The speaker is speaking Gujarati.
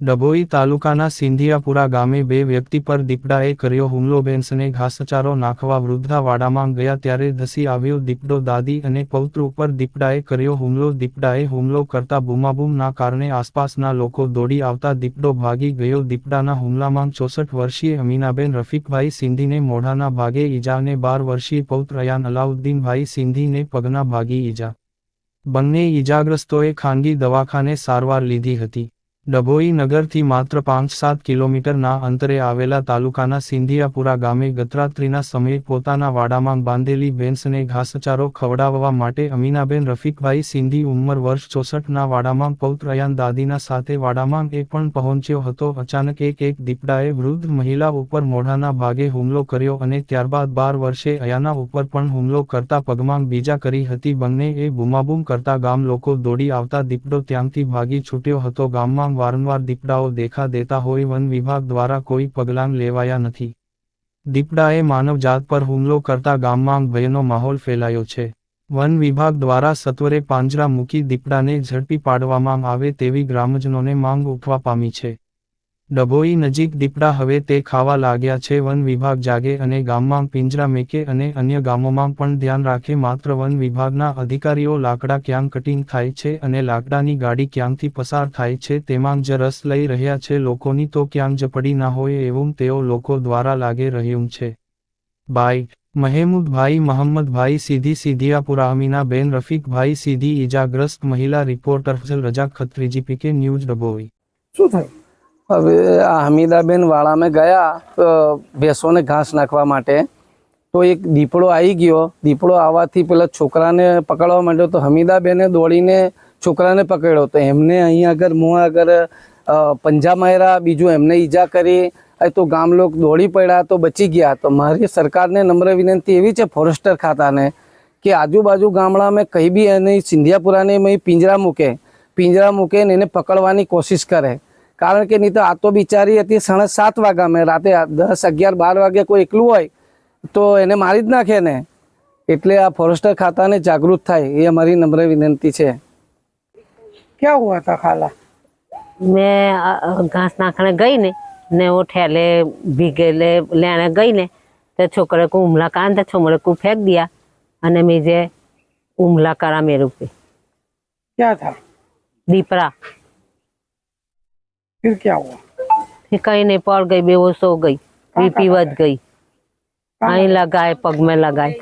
ડભોઈ તાલુકાના સિંધિયાપુરા ગામે બે વ્યક્તિ પર દીપડાએ કર્યો હુમલો. બેન્સને ઘાસચારો નાખવા વૃદ્ધા વાડામાં ગયા ત્યારે ધસી આવ્યો દીપડો. દાદી અને પૌત્ર ઉપર દીપડાએ કર્યો હુમલો. દીપડાએ હુમલો કરતા બૂમાબૂમના કારણે આસપાસના લોકો દોડી આવતા દીપડો ભાગી ગયો. દીપડાના હુમલામાં ચોસઠ વર્ષીય અમીનાબેન, રફીકભાઈ સિંધીને મોઢાના ભાગે ઈજા અને બાર વર્ષીય પૌત્ર અયાન અલાઉદ્દીનભાઈ સિંધીને પગના ભાગી ઈજા. બંને ઈજાગ્રસ્તોએ ખાનગી દવાખાને સારવાર લીધી હતી. ડભોઈ નગરથી માત્ર પાંચ સાત કિલોમીટરના અંતરે આવેલા તાલુકાના સિંધિયાપુરા ગામે ગતરાત્રિના સમયે પોતાના વાડામાં બાંધેલી ભેંસને ઘાસચારો ખવડાવવા માટે અમીનાબેન રફીકભાઈ સિંધી ઉંમર વર્ષ ચોસઠના વાડામાં પૌત્રયાન દાદીના સાથે વાડામાં એ પણ પહોંચ્યો હતો. અચાનક એક એક દીપડાએ વૃદ્ધ મહિલા ઉપર મોઢાના ભાગે હુમલો કર્યો અને ત્યારબાદ બાર વર્ષે અયાના ઉપર પણ હુમલો કરતા પગમાં બીજા કરી હતી. બંને એ બૂમાબૂમ કરતા ગામ લોકો દોડી આવતા દીપડો ત્યાંથી ભાગી છૂટ્યો હતો. ગામમાં વારંવાર દીપડાઓ દેખા દેતા હોય, વન વિભાગ દ્વારા કોઈ પગલાં લેવાયા નથી. દીપડાએ માનવજાત પર હુમલો કરતા ગામમાં ભયનો માહોલ ફેલાયો છે. વન વિભાગ દ્વારા સત્વરે પાંજરા મૂકી દીપડાને ઝડપી પાડવામાં આવે તેવી ગ્રામજનોને માંગ ઉઠવા પામી છે. ડભોઈ નજીક દીપડા હવે તે ખાવા લાગ્યા છે. વન વિભાગ જાગે અને ગામમાં પિંજરા મેકે અને અન્ય ગામોમાં પણ ધ્યાન રાખે. માત્ર વન વિભાગના અધિકારીઓ લાકડા ક્યાં કટિંગ થાય છે અને લાકડાની ગાડી ક્યાંથી પસાર થાય છે તેમાં જ રસ લઈ રહ્યા છે. લોકોની તો ક્યાંક જ પડી ના હોય એવું તેઓ લોકો દ્વારા લાગે રહ્યું છે. બાય મહેમૂદભાઈ મહમ્મદભાઈ સીધી સીધિયાપુરા અમીનાબેન રફીકભાઈ સીધી ઈજાગ્રસ્ત મહિલા રિપોર્ટર રજા ખત્રીજી પીકે ન્યૂઝ ડભોઈ. શું થયું? હવે હમીદાબેન વાળામાં ગયા ભેંસોને ઘાસ નાખવા માટે. તો એક દીપડો આવી ગયો. દીપડો આવવાથી પેલા છોકરાને પકડવા માંડ્યો તો હમીદાબેને દોડીને છોકરાને પકડ્યો. તો એમને અહીં આગળ, મું આગળ પંજા માર્યા, બીજું એમને ઈજા કરી. તો ગામ લોક દોડી પડ્યા તો બચી ગયા. તો મારી સરકારને નમ્ર વિનંતી એવી છે ફોરેસ્ટર ખાતાને કે આજુબાજુ ગામડામાં કંઈ બી એને સિંધિયાપુરાને પિંજરા મૂકે. પિંજરા મૂકે ને એને પકડવાની કોશિશ કરે. કારણ કે નહીં તો આ તો બિચારી હતી સાડા સાત વાગ્યા મેં રાતે દસ અગિયાર બાર વાગે કોઈ એકલું હોય તો એને મારી જ નાખે ને. એટલે આ ફોરેસ્ટર ખાતાને જાગૃત થાય એ અમારી નમ્ર વિનંતી છે. ક્યાં હુઆ હતા ખાલા? મેં ઘાસ નાખણે ગઈ ને ને હું ઠેલે ભીગેલે લેણે ગઈ ને તો છોકરે કો હુમલા કારણ તો છોકરે કો ફેંક દિયા. અને મેં જે હુમલા કરા મેરે ઉપર ક્યાં થા? દીપરા. फिर क्या हुआ फिर कहीं नहीं पड़ गई बेहोश हो गई बीपी बढ़ गई आई लगाए पग में लगाए